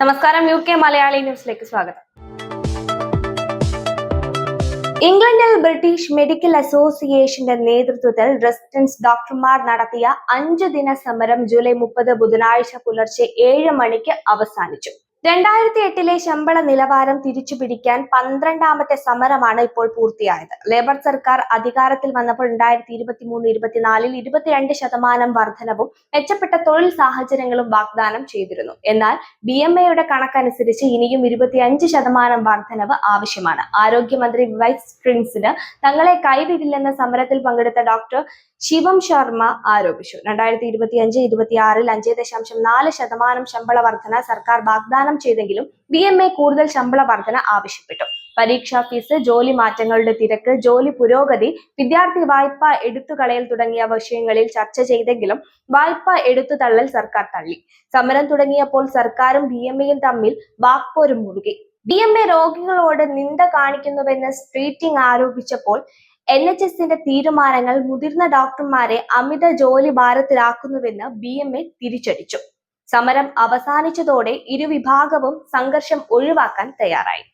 നമസ്കാരം U K Malayali ന്യൂസിലേക്ക് സ്വാഗതം. ഇംഗ്ലണ്ടിൽ ബ്രിട്ടീഷ് മെഡിക്കൽ അസോസിയേഷന്റെ നേതൃത്വത്തിൽ റെസിഡൻസ് ഡോക്ടർമാർ നടത്തിയ അഞ്ചു ദിന സമരം ജൂലൈ മുപ്പത് ബുധനാഴ്ച പുലർച്ചെ ഏഴ് മണിക്ക് അവസാനിച്ചു. രണ്ടായിരത്തി എട്ടിലെ ശമ്പള നിലവാരം തിരിച്ചു തിരിച്ചുപിടിക്കാൻ പന്ത്രണ്ടാമത്തെ സമരമാണ് ഇപ്പോൾ പൂർത്തിയായത്. ലേബർ സർക്കാർ അധികാരത്തിൽ വന്നപ്പോൾ രണ്ടായിരത്തി ഇരുപത്തി മൂന്ന് ഇരുപത്തിനാലിൽ ഇരുപത്തിരണ്ട് ശതമാനം വർധനവും മെച്ചപ്പെട്ട തൊഴിൽ സാഹചര്യങ്ങളും വാഗ്ദാനം ചെയ്തിരുന്നു. എന്നാൽ ബി എം എയുടെ കണക്കനുസരിച്ച് ഇനിയും ഇരുപത്തിയഞ്ച് ശതമാനം വർധനവ് ആവശ്യമാണ്. ആരോഗ്യമന്ത്രി വൈസ് പ്രിൻസിന് തങ്ങളെ കൈവിടില്ലെന്ന സമരത്തിൽ പങ്കെടുത്ത ഡോക്ടർ ശിവം ശർമ്മ ആരോപിച്ചു. രണ്ടായിരത്തി ഇരുപത്തി അഞ്ച് ഇരുപത്തിയാറിൽ അഞ്ച് ദശാംശം നാല് ശതമാനം ശമ്പള വർധന സർക്കാർ വാഗ്ദാനം ചെയ്തെങ്കിലും ബി എം എ കൂടുതൽ ശമ്പള വർധന ആവശ്യപ്പെട്ടു. പരീക്ഷാ ഫീസ് ജോലി മാറ്റങ്ങളുടെ തിരക്ക് ജോലി പുരോഗതി വിദ്യാർത്ഥി വായ്പ എടുത്തുകളയൽ തുടങ്ങിയ വിഷയങ്ങളിൽ ചർച്ച ചെയ്തെങ്കിലും വായ്പ എടുത്തു തള്ളൽ സർക്കാർ തള്ളി. സമരം തുടങ്ങിയപ്പോൾ സർക്കാരും ബി എം എയും തമ്മിൽ വാക്പോരും മുറുകി. ബി എം എ രോഗികളോട് നിന്ദ കാണിക്കുന്നുവെന്ന് സ്ട്രീറ്റിംഗ് ആരോപിച്ചപ്പോൾ എൻ എച്ച് എസിന്റെ തീരുമാനങ്ങൾ മുതിർന്ന ഡോക്ടർമാരെ അമിത ജോലി ഭാരത്തിലാക്കുന്നുവെന്ന് ബി എം എ തിരിച്ചടിച്ചു. സമരം അവസാനിച്ചതോടെ ഇരുവിഭാഗവും സംഘർഷം ഒഴിവാക്കാൻ തയ്യാറായി.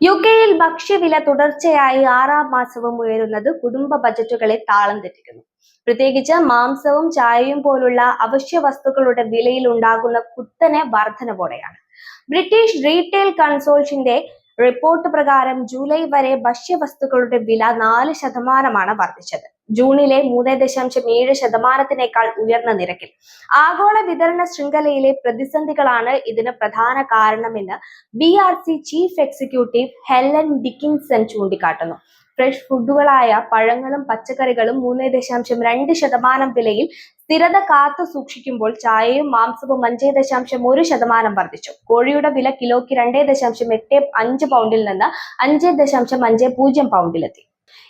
യു കെയിൽ ഭക്ഷ്യവില തുടർച്ചയായി ആറാം മാസവും ഉയരുന്നത് കുടുംബ ബജറ്റുകളെ താളം തെറ്റിക്കുന്നു. പ്രത്യേകിച്ച് മാംസവും ചായയും പോലുള്ള അവശ്യ വസ്തുക്കളുടെ വിലയിൽ ഉണ്ടാകുന്ന കുത്തനെ വർധനവോടെയാണ് ബ്രിട്ടീഷ് റീറ്റെയിൽ കൺസോൾഷിന്റെ റിപ്പോർട്ട് പ്രകാരം ജൂലൈ വരെ ഭക്ഷ്യവസ്തുക്കളുടെ വില നാല് ശതമാനമാണ് വർദ്ധിച്ചത്. ജൂണിലെ മൂന്ന് ദശാംശം ഏഴ് ശതമാനത്തിനേക്കാൾ ഉയർന്ന നിരക്കിൽ. ആഗോള വിതരണ ശൃംഖലയിലെ പ്രതിസന്ധികളാണ് ഇതിന് പ്രധാന കാരണമെന്ന് B R C chief executive Helen Dickinson ചൂണ്ടിക്കാട്ടുന്നു. ഫ്രഷ് ഫുഡുകളായ പഴങ്ങളും പച്ചക്കറികളും മൂന്ന് ദശാംശം രണ്ട് ശതമാനം വിലയിൽ സ്ഥിരത കാത്തു സൂക്ഷിക്കുമ്പോൾ ചായയും മാംസവും അഞ്ച് ദശാംശം ഒരു ശതമാനം വർദ്ധിച്ചു. കോഴിയുടെ വില കിലോയ്ക്ക് രണ്ട് ദശാംശം എട്ട് അഞ്ച് പൗണ്ടിൽ നിന്ന് അഞ്ച് ദശാംശം അഞ്ച് പൂജ്യം പൗണ്ടിലെത്തി.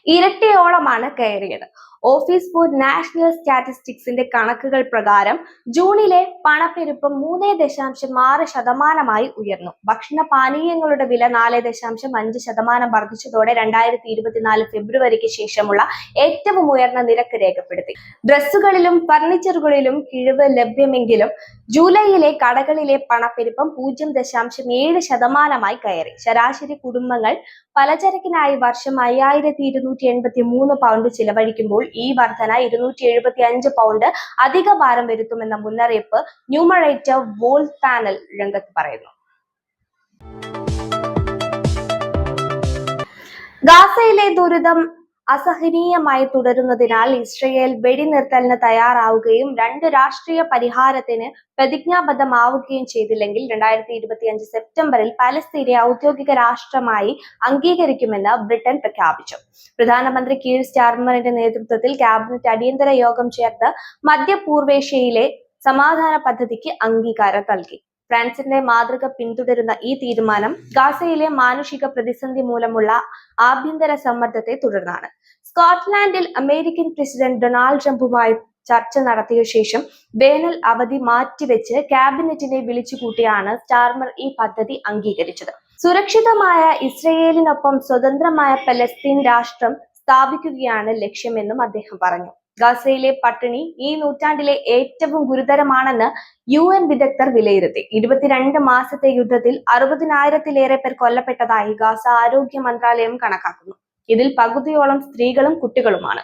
ഇരട്ടിയോളമാണ് കയറിയത്. ഓഫീസ് ഫോർ നാഷണൽ സ്റ്റാറ്റിസ്റ്റിക്സിന്റെ കണക്കുകൾ പ്രകാരം ജൂണിലെ പണപ്പെരുപ്പം മൂന്ന് ദശാംശം ആറ് ശതമാനമായി ഉയർന്നു. ഭക്ഷണ പാനീയങ്ങളുടെ വില നാല് ദശാംശം അഞ്ച് ശതമാനം വർദ്ധിച്ചതോടെ രണ്ടായിരത്തി ഇരുപത്തിനാല് ഫെബ്രുവരിക്ക് ശേഷമുള്ള ഏറ്റവും ഉയർന്ന നിരക്ക് രേഖപ്പെടുത്തി. ഡ്രസ്സുകളിലും ഫർണിച്ചറുകളിലും കിഴിവ് ലഭ്യമെങ്കിലും ജൂലൈയിലെ കടകളിലെ പണപ്പെരുപ്പം പൂജ്യം ദശാംശം ഏഴ് ശതമാനമായി കയറി. ശരാശരി കുടുംബങ്ങൾ പലചരക്കിനായി വർഷം അയ്യായിരത്തി ഇരുന്നൂറ്റി എൺപത്തി മൂന്ന് പൗണ്ട് ചിലവഴിക്കുമ്പോൾ ഈ വർധന ഇരുന്നൂറ്റി എഴുപത്തി അഞ്ച് പൗണ്ട് അധിക ഭാരം വരുത്തുമെന്ന മുന്നറിയിപ്പ് ന്യൂമറേറ്റർ വോൾ പാനൽ രംഗത്ത് പറയുന്നു. ഗാസയിലെ ദുരിതം അസഹനീയമായി തുടരുന്നതിനാൽ ഇസ്രയേൽ വെടിനിർത്തലിന് തയ്യാറാവുകയും രണ്ട് രാഷ്ട്രീയ പരിഹാരത്തിന് പ്രതിജ്ഞാബദ്ധമാവുകയും ചെയ്തില്ലെങ്കിൽ രണ്ടായിരത്തി ഇരുപത്തിയഞ്ച് സെപ്റ്റംബറിൽ പലസ്തീനെ ഔദ്യോഗിക രാഷ്ട്രമായി അംഗീകരിക്കുമെന്ന് ബ്രിട്ടൻ പ്രഖ്യാപിച്ചു. പ്രധാനമന്ത്രി കീർ സ്റ്റാർമറിന്റെ നേതൃത്വത്തിൽ ക്യാബിനറ്റ് അടിയന്തര യോഗം ചേർത്ത് മധ്യപൂർവേഷ്യയിലെ സമാധാന പദ്ധതിക്ക് അംഗീകാരം നൽകി. ഫ്രാൻസിന്റെ മാതൃക പിന്തുടരുന്ന ഈ തീരുമാനം ഗാസയിലെ മാനുഷിക പ്രതിസന്ധി മൂലമുള്ള ആഭ്യന്തര സമ്മർദ്ദത്തെ തുടർന്നാണ്. സ്കോട്ട്ലാൻഡിൽ അമേരിക്കൻ പ്രസിഡന്റ് ഡൊണാൾഡ് ട്രംപുമായി ചർച്ച നടത്തിയ ശേഷം വേനൽ അവധി മാറ്റിവെച്ച് ക്യാബിനറ്റിനെ വിളിച്ചുകൂട്ടിയാണ് സ്റ്റാർമർ ഈ പദ്ധതി അംഗീകരിച്ചത്. സുരക്ഷിതമായ ഇസ്രയേലിനൊപ്പം സ്വതന്ത്രമായ പലസ്തീൻ രാഷ്ട്രം സ്ഥാപിക്കുകയാണ് ലക്ഷ്യമെന്നും അദ്ദേഹം പറഞ്ഞു. ഗാസയിലെ പട്ടിണി ഈ നൂറ്റാണ്ടിലെ ഏറ്റവും ഗുരുതരമാണെന്ന് യു എൻ വിദഗ്ധർ വിലയിരുത്തി. ഇരുപത്തിരണ്ട് മാസത്തെ യുദ്ധത്തിൽ അറുപതിനായിരത്തിലേറെ പേർ കൊല്ലപ്പെട്ടതായി ഗാസ ആരോഗ്യ മന്ത്രാലയം കണക്കാക്കുന്നു. ഇതിൽ പകുതിയോളം സ്ത്രീകളും കുട്ടികളുമാണ്.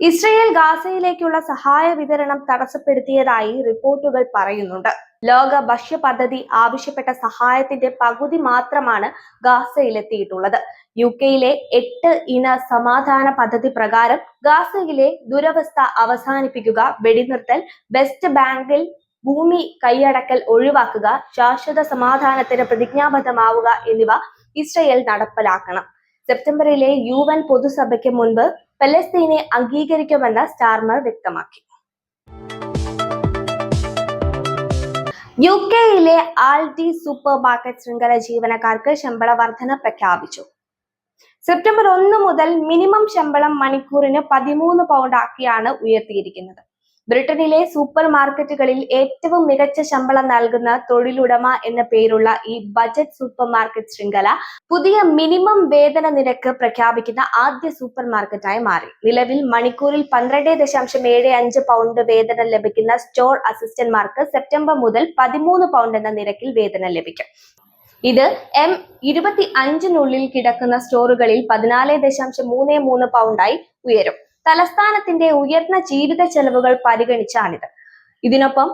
ഇസ്രയേൽ ഗാസയിലേക്കുള്ള സഹായ വിതരണം തടസ്സപ്പെടുത്തിയതായി റിപ്പോർട്ടുകൾ പറയുന്നുണ്ട്. ലോക ഭക്ഷ്യ പദ്ധതി ആവശ്യപ്പെട്ട സഹായത്തിന്റെ പകുതി മാത്രമാണ് ഗാസയിലെത്തിയിട്ടുള്ളത്. യു കെയിലെ എട്ട് ഇന സമാധാന പദ്ധതി പ്രകാരം ഗാസയിലെ ദുരവസ്ഥ അവസാനിപ്പിക്കുക വെടിനിർത്തൽ വെസ്റ്റ് ബാങ്കിൽ ഭൂമി കൈയടക്കൽ ഒഴിവാക്കുക ശാശ്വത സമാധാനത്തിന് പ്രതിജ്ഞാബദ്ധമാവുക എന്നിവ ഇസ്രയേൽ നടപ്പിലാക്കണം. സെപ്റ്റംബറിലെ യു എൻ പൊതുസഭയ്ക്ക് മുൻപ് പലസ്തീനെ അംഗീകരിക്കുമെന്ന് സ്റ്റാർമർ വ്യക്തമാക്കി. യു കെയിലെ ആൽഡി സൂപ്പർ മാർക്കറ്റ് ശൃംഖല ജീവനക്കാർക്ക് ശമ്പള വർധന പ്രഖ്യാപിച്ചു. സെപ്റ്റംബർ ഒന്ന് മുതൽ മിനിമം ശമ്പളം മണിക്കൂറിന് പതിമൂന്ന് പൗണ്ട് ആക്കിയാണ് ഉയർത്തിയിരിക്കുന്നത്. ബ്രിട്ടനിലെ സൂപ്പർ മാർക്കറ്റുകളിൽ ഏറ്റവും മികച്ച ശമ്പളം നൽകുന്ന തൊഴിലുടമ എന്ന പേരുള്ള ഈ ബജറ്റ് സൂപ്പർ മാർക്കറ്റ് ശൃംഖല പുതിയ മിനിമം വേതന നിരക്ക് പ്രഖ്യാപിക്കുന്ന ആദ്യ സൂപ്പർ മാർക്കറ്റായി മാറി. നിലവിൽ മണിക്കൂറിൽ പന്ത്രണ്ട് ദശാംശം ഏഴ് അഞ്ച് പൗണ്ട് വേതനം ലഭിക്കുന്ന സ്റ്റോർ അസിസ്റ്റന്റ്മാർക്ക് സെപ്റ്റംബർ മുതൽ പതിമൂന്ന് പൗണ്ട് എന്ന നിരക്കിൽ വേതനം ലഭിക്കും. ഇത് എം ഇരുപത്തി അഞ്ചിനുള്ളിൽ കിടക്കുന്ന സ്റ്റോറുകളിൽ പതിനാല് ദശാംശം മൂന്ന് മൂന്ന് പൗണ്ടായി ഉയരും. തലസ്ഥാനത്തിന്റെ ഉയർന്ന ജീവിത ചെലവുകൾ പരിഗണിച്ചാണിത്. ഇതിനൊപ്പം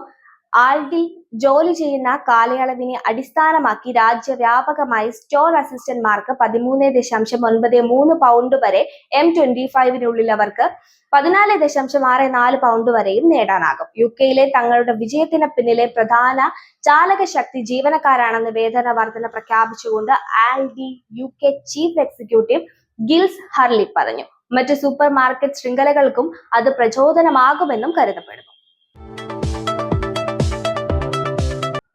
ആൽഡിൽ ജോലി ചെയ്യുന്ന കാലയളവിനെ അടിസ്ഥാനമാക്കി രാജ്യവ്യാപകമായി സ്റ്റോർ അസിസ്റ്റന്റ്മാർക്ക് പതിമൂന്ന് ദശാംശം ഒൻപത് മൂന്ന് പൗണ്ട് വരെ എം ട്വന്റി ഫൈവിനുള്ളിൽ അവർക്ക് പതിനാല് ദശാംശം ആറ് നാല് പൗണ്ട് വരെയും നേടാനാകും. യു കെയിലെ തങ്ങളുടെ വിജയത്തിന് പിന്നിലെ പ്രധാന ചാലകശക്തി ജീവനക്കാരാണെന്ന് വേതന വർധന പ്രഖ്യാപിച്ചുകൊണ്ട് Aldi U K chief executive Giles Hurley പറഞ്ഞു. മറ്റ് സൂപ്പർ മാർക്കറ്റ് ശൃംഖലകൾക്കും അത് പ്രചോദനമാകുമെന്നും കരുതപ്പെടുന്നു.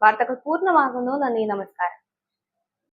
വാർത്തകൾ പൂർണമാകുന്നു. നന്ദി നമസ്കാരം.